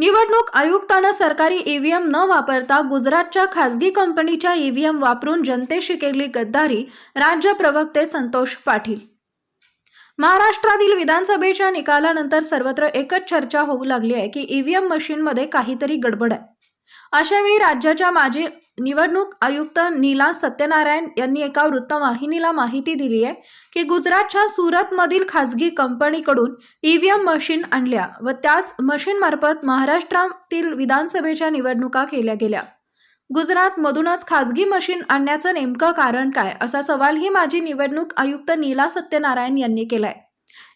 निवडणूक आयुक्तानं सरकारी ईव्हीएम न वापरता गुजरातच्या खासगी कंपनीच्या ईव्हीएम वापरून जनतेशी केली गद्दारी राज्य प्रवक्ते संतोष पाटील. महाराष्ट्रातील विधानसभेच्या निकालानंतर सर्वत्र एकच चर्चा होऊ लागली आहे की ईव्हीएम मशीनमध्ये काहीतरी गडबड आहे. अशावेळी राज्याच्या माजी निवडणूक आयुक्त नीला सत्यनारायण यांनी एका वृत्तवाहिनीला माहिती दिली आहे की गुजरातच्या सुरतमधील खासगी कंपनीकडून ईव्हीएम मशीन आणल्या व त्याच मशीनमार्फत महाराष्ट्रातील विधानसभेच्या निवडणुका केल्या गेल्या. गुजरातमधूनच खासगी मशीन आणण्याचं नेमकं कारण काय असा सवालही माजी निवडणूक आयुक्त नीला सत्यनारायण यांनी केलाय.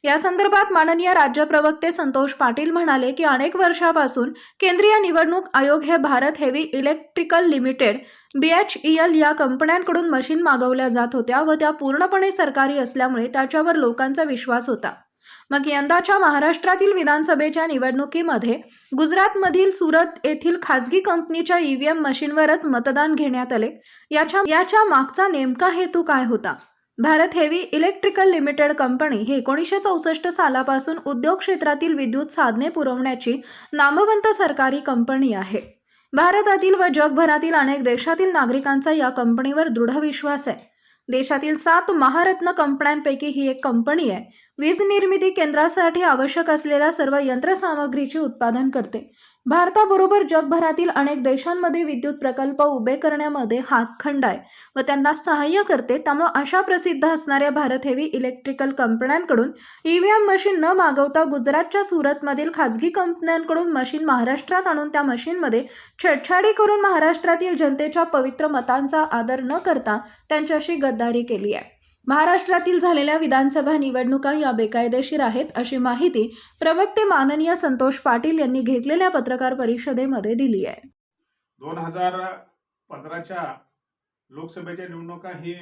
या संदर्भात माननीय राज्य प्रवक्ते संतोष पाटील म्हणाले की अनेक वर्षापासून केंद्रीय निवडणूक आयोग हे Bharat heavy electrical limited B H E L या कंपन्यांकडून मशीन मागवल्या जात होत्या व त्या पूर्णपणे सरकारी असल्यामुळे त्याच्यावर लोकांचा विश्वास होता. मग यंदाच्या महाराष्ट्रातील विधानसभेच्या निवडणुकीमध्ये गुजरातमधील सुरत येथील खासगी कंपनीच्या ईव्हीएम मशीनवरच मतदान घेण्यात आले. याच्या याच्या मागचा नेमका हेतू काय होता? Bharat heavy electrical limited company ही एकोणीसशे चौसष्ट सालापासून उद्योग क्षेत्रातील विद्युत साधने पुरवण्याची नामवंत सरकारी कंपनी आहे. भारतातील व जगभरातील अनेक देशातील नागरिकांचा या कंपनीवर दृढ विश्वास आहे. देशातील सात महारत्न कंपन्यांपैकी ही एक कंपनी आहे. वीज निर्मिती केंद्रासाठी आवश्यक असलेल्या सर्व यंत्रसामग्रीचे उत्पादन करते. भारताबरोबर जगभरातील अनेक देशांमध्ये विद्युत प्रकल्प उभे करण्यामध्ये हातखंड आहे व त्यांना सहाय्य करते. त्यामुळे अशा प्रसिद्ध असणाऱ्या भारत हेवी इलेक्ट्रिकल कंपन्यांकडून ईव्हीएम मशीन न मागवता गुजरातच्या सुरतमधील खाजगी कंपन्यांकडून मशीन महाराष्ट्रात आणून त्या मशीनमध्ये छेडछाडी करून महाराष्ट्रातील जनतेच्या पवित्र मतांचा आदर न करता त्यांच्याशी गद्दारी केली आहे. महाराष्ट्रातील झालेल्या विधानसभा निवडणुका या बेकायदेशीर आहेत अशी माहिती प्रवक्ते माननीय संतोष पाटील यांनी घेतलेल्या पत्रकार परिषदेमध्ये दिली आहे. दोन हजार पंधराच्या लोकसभेच्या निवडणुका ही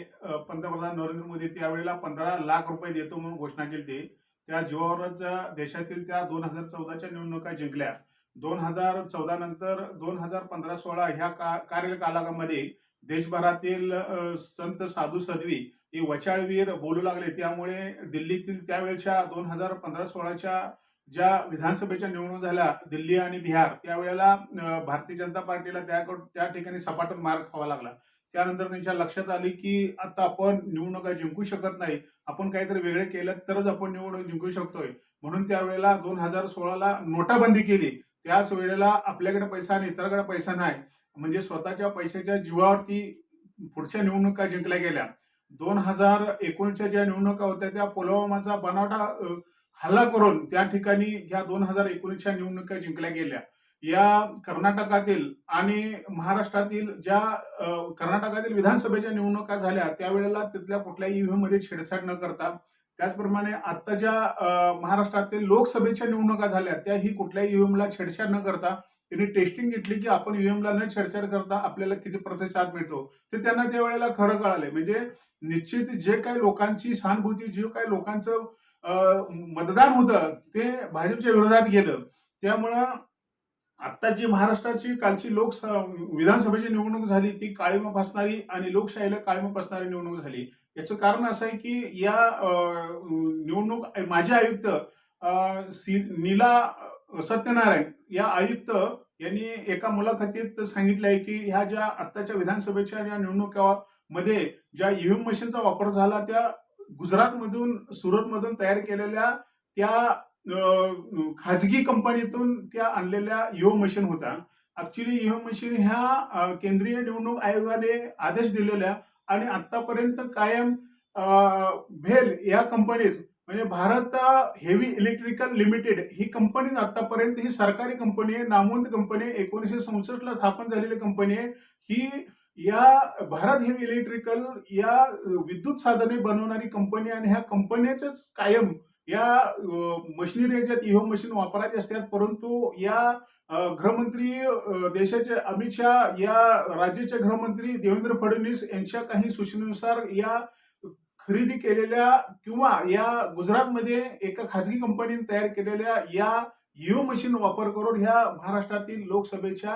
पंतप्रधान नरेंद्र मोदी त्यावेळेला पंधरा लाख रुपये देतो म्हणून घोषणा केली. ती त्या जीवावरच देशातील त्या दोन हजार चौदाच्या निवडणुका जिंकल्या. दोन हजार चौदा नंतर दोन हजार पंधरा सोळा ह्या का कार्यकालामध्ये देशभरातील संत साधू साध्वी हे वचाळवीर बोलू लागले. त्यामुळे दिल्लीतील त्यावेळच्या दोन हजार पंधरा सोळाच्या ज्या विधानसभेच्या निवडणूक झाल्या दिल्ली आणि बिहार त्यावेळेला भारतीय जनता पार्टीला त्याकडून त्या ठिकाणी सपाटून मार खावा लागला. त्यानंतर त्यांच्या लक्षात आली की आता आपण निवडणुका जिंकू शकत नाही. आपण काहीतरी वेगळे केलं तरच आपण निवडणूक जिंकू शकतोय. म्हणून त्यावेळेला दोन हजार सोळाला नोटाबंदी केली. त्याच वेळेला आपल्याकडे पैसा आणि इतरकडे पैसा नाही. म्हणजे स्वतःच्या पैशाच्या जीवावरती पुढच्या निवडणुका जिंकल्या गेल्या. दोन हजार एकोणीसच्या ज्या निवडणुका होत्या त्या पुलवामाचा बनावटा हल्ला करून त्या ठिकाणी ह्या दोन हजार एकोणीसच्या निवडणुका जिंकल्या गेल्या. या कर्नाटकातील आणि महाराष्ट्रातील ज्या कर्नाटकातील विधानसभेच्या निवडणुका झाल्या त्यावेळेला तिथल्या कुठल्याही ईव्हीएममध्ये छेडछाड न करता त्याचप्रमाणे आत्ता ज्या महाराष्ट्रातील लोकसभेच्या निवडणुका झाल्या त्याही कुठल्याही ईव्हीएमला छेडछाड न करता त्यांनी टेस्टिंग घेतली की आपण ईव्हीएमला न छेडछाड करता आपल्याला किती प्रतिसाद मिळतो? ते त्यांना त्यावेळेला खरं कळालंय म्हणजे निश्चित जे काही लोकांची सहानुभूती जे काही लोकांचं मतदान होतं ते भाजपच्या विरोधात गेलं. त्यामुळं आत्ता जी महाराष्ट्राची कालची लोकसभा विधानसभेची निवडणूक झाली ती काळीमा फसणारी आणि लोकशाहीला काळीमा फसणारी निवडणूक झाली. याचं कारण असं आहे की या निवडणूक माजी आयुक्त सी नीला सत्यनारायण या आयुक्त यांनी एका मुलाखतीत सांगितलं आहे की ह्या ज्या आत्ताच्या विधानसभेच्या ज्या निवडणुकामध्ये ज्या ईव्हीएम मशीनचा वापर झाला त्या गुजरातमधून सुरतमधून तयार केलेल्या त्या खाजगी कंपनीतून त्या आणलेल्या ईव्हीएम मशीन होत्या ऍक्च्युली ईव्हीएम मशीन ह्या केंद्रीय निवडणूक आयोगाने आदेश दिलेल्या आणि आतापर्यंत कायम भेल या कंपनीत म्हणजे भारत हेवी इलेक्ट्रिकल लिमिटेड ही कंपनी आतापर्यंत ही सरकारी कंपनी आहे नामवंत कंपनी आहे एकोणीसशे सदुसष्टला स्थापन झालेली कंपनी आहे. ही या भारत हेवी इलेक्ट्रिकल या विद्युत साधने बनवणारी कंपनी आहे आणि ह्या कंपन्याच्याच कायम या मशिनरी ज्यात ईव्हीएम मशीन वापरायचे असतात. परंतु या गृहमंत्री देशाचे अमित शहा या राज्याचे गृहमंत्री देवेंद्र फडणवीस यांच्या काही सूचनेनुसार या खरेदी केलेल्या किंवा या गुजरातमध्ये एका खाजगी कंपनीने तयार केलेल्या या ईव्हीएम मशीन वापर करून ह्या महाराष्ट्रातील लोकसभेच्या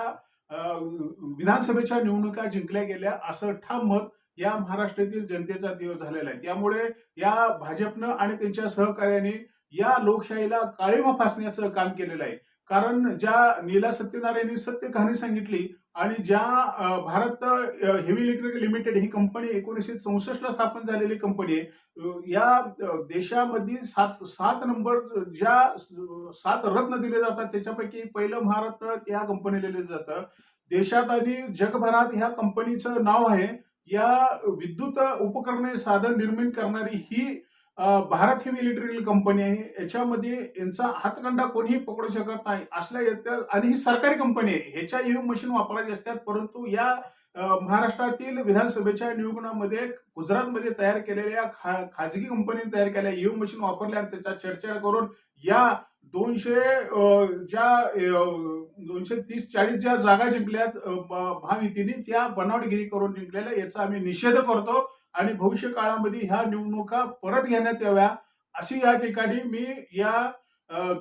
विधानसभेच्या निवडणुका जिंकल्या गेल्या असं ठाम मत या महाराष्ट्रातील जनतेचा दिवस झालेला आहे. त्यामुळे या भाजपनं आणि त्यांच्या सहकार्याने या लोकशाहीला काळीमा फासण्याचं काम केलेलं आहे. कारण ज्या नीला सत्यनारायण सत्य कहाणी सांगितली आणि ज्या भारत हेवी इलेक्ट्रिक लिमिटेड ही कंपनी एकोणीसशे चौसष्टला स्थापन झालेली कंपनी आहे या देशामध्ये सात सात नंबर ज्या सात रत्न दिले जातात त्याच्यापैकी पहिलं महारत्न या कंपनीला दिलं जातं. देशात आणि जगभरात ह्या कंपनीचं नाव आहे या विद्युत उपकरणे साधन निर्मित करणारी ही भारत हेवी इलेक्ट्रिकल कंपनी आहे. याच्यामध्ये यांचा हातकंडा कोणीही पकडू शकत नाही. असल्या येत्या आणि ही सरकारी कंपनी आहे. ह्याच्या ईव्हीएम मशीन वापरायचे असतात. परंतु या महाराष्ट्रातील विधानसभेच्या निवडणुकीमध्ये गुजरातमध्ये तयार केलेल्या खा खाजगी कंपनीने तयार केलेल्या ईव्हीएम मशीन वापरल्या आणि त्याचा चर्चा करून या दोनशे ज्या दोनशे तीस चाळीस ज्या जागा जिंकल्यात महायुतीने त्या बनावटगिरी करून जिंकलेल्या याचा आम्ही निषेध करतो. आणि भविष्य काळामध्ये ह्या निवडणुका परत घेण्यात याव्या अशी या ठिकाणी मी या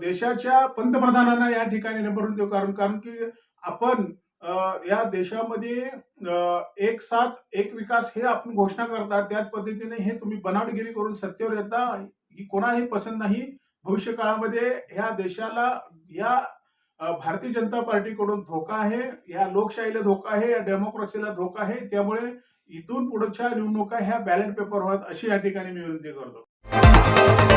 देशाच्या पंतप्रधानांना या ठिकाणी निवडून देऊ कारण कारण की आपण या देशामध्ये एक साथ एक विकास हे आपण घोषणा करतात. त्याच पद्धतीने हे तुम्ही बनावटगिरी करून सत्तेवर येता ही कोणाही पसंत नाही. भविष्य काळामध्ये ह्या देशाला या भारतीय जनता पार्टीकडून धोका आहे या लोकशाहीला धोका आहे या डेमोक्रेसीला धोका आहे. त्यामुळे इथून पुढच्या निवडणुका ह्या बॅलेट पेपर व्हाव्यात अशी या ठिकाणी मी विनंती करतो.